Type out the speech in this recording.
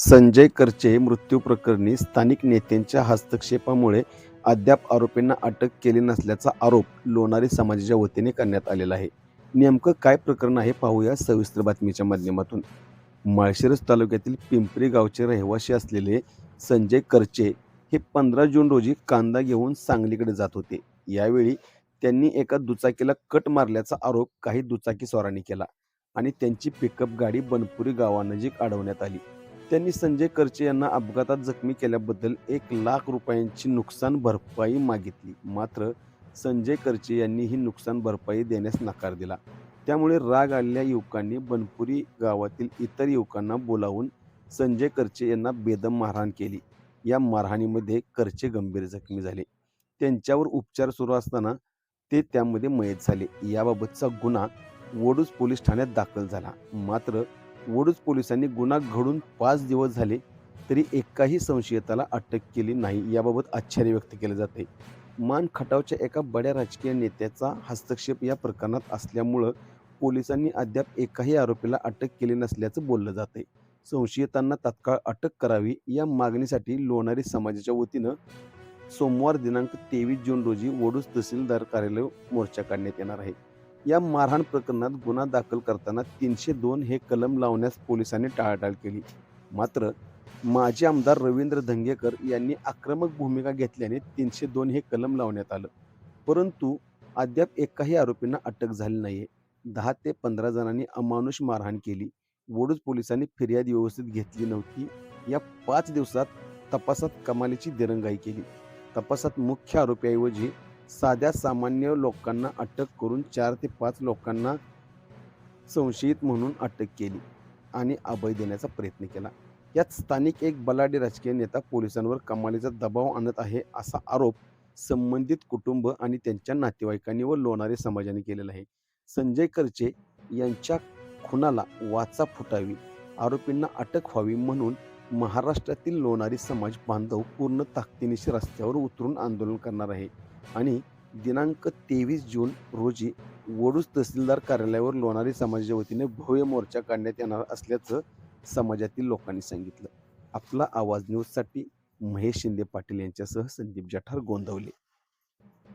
संजय करचे मृत्यू प्रकरणी स्थानिक नेत्यांच्या हस्तक्षेपामुळे अद्याप आरोपींना अटक केली नसल्याचा आरोप लोणारी समाजाच्या वतीने करण्यात आलेला आहे. नेमकं काय प्रकरण आहे पाहूया सविस्तर बातमीच्या माध्यमातून. माळशिरस तालुक्यातील पिंपरी गावचे रहिवासी असलेले संजय करचे हे पंधरा जून रोजी कांदा घेऊन सांगलीकडे जात होते. यावेळी त्यांनी एका दुचाकीला कट मारल्याचा आरोप काही दुचाकी स्वारांनी केला आणि त्यांची पिकअप गाडी बनपुरी गावानजीक अडवण्यात आली. त्यांनी संजय करचे यांना अपघातात जखमी केल्याबद्दल एक लाख रुपयांची नुकसान भरपाई मागितली. मात्र संजय करचे यांनी ही नुकसान भरपाई देण्यास नकार दिला. त्यामुळे राग आलेल्या युवकांनी बनपुरी गावातील इतर युवकांना बोलावून संजय करचे यांना बेदम मारहाण केली. या मारहाणीमध्ये करचे गंभीर जखमी झाले. त्यांच्यावर उपचार सुरू असताना ते त्यामध्ये मयत झाले. याबाबतचा गुन्हा वडूज पोलीस ठाण्यात दाखल झाला. मात्र वडूज पोलिसांनी गुन्हा घडून पाच दिवस झाले तरी एकाही संशयिताला अटक केली नाही. याबाबत आश्चर्य व्यक्त केले जाते. मान खटावच्या एका बड्या राजकीय नेत्याचा हस्तक्षेप या प्रकरणात असल्यामुळं पोलिसांनी अद्याप एकाही आरोपीला अटक केली नसल्याचं बोललं जाते संशयितांना तात्काळ अटक करावी या मागणीसाठी लोणारी समाजाच्या वतीनं सोमवार दिनांक तेवीस जून रोजी वडूज तहसीलदार कार्यालय मोर्चा काढण्यात येणार आहे. या मारहाण प्रकरणात गुन्हा दाखल करताना तीनशे दोन हे कलम लावण्यास पोलिसांनी टाळाटाळ केली. मात्र माजी आमदार रवींद्र धंगेकर यांनी आक्रमक भूमिका घेतल्याने तीनशे दोन हे कलम लावण्यात आलं. परंतु अद्याप एकाही आरोपींना अटक झाली नाहीये. दहा ते पंधरा जणांनी अमानुष मारहाण केली. वडूज पोलिसांनी फिर्याद व्यवस्थित घेतली नव्हती. या पाच दिवसात तपासात कमालीची दिरंगाई केली. तपासात मुख्य आरोपीऐवजी साध्या सामान्य लोकांना अटक करून चार ते पाच लोकांना संशयित म्हणून अटक केली आणि अभय देण्याचा प्रयत्न केला. यात स्थानिक एक बलाढ्य राजकीय नेता पोलिसांवर कमालीचा दबाव आणत आहे असा आरोप संबंधित कुटुंब आणि त्यांच्या नातेवाईकांनी व लोणारी समाजाने केलेला आहे. संजय करचे यांच्या खुनाला वाचा फुटावी आरोपींना अटक व्हावी म्हणून महाराष्ट्रातील लोणारी समाज बांधव पूर्ण ताकदीनिशी रस्त्यावर उतरून आंदोलन करणार आहे. आणि दिनांक तेवीस जून रोजी वडूज तहसीलदार कार्यालयावर लोणारी समाजाच्या वतीने भव्य मोर्चा काढण्यात येणार असल्याचं समाजातील लोकांनी सांगितलं. आपला आवाज न्यूजसाठी महेश शिंदे पाटील यांच्यासह संदीप जठार गोंदवले.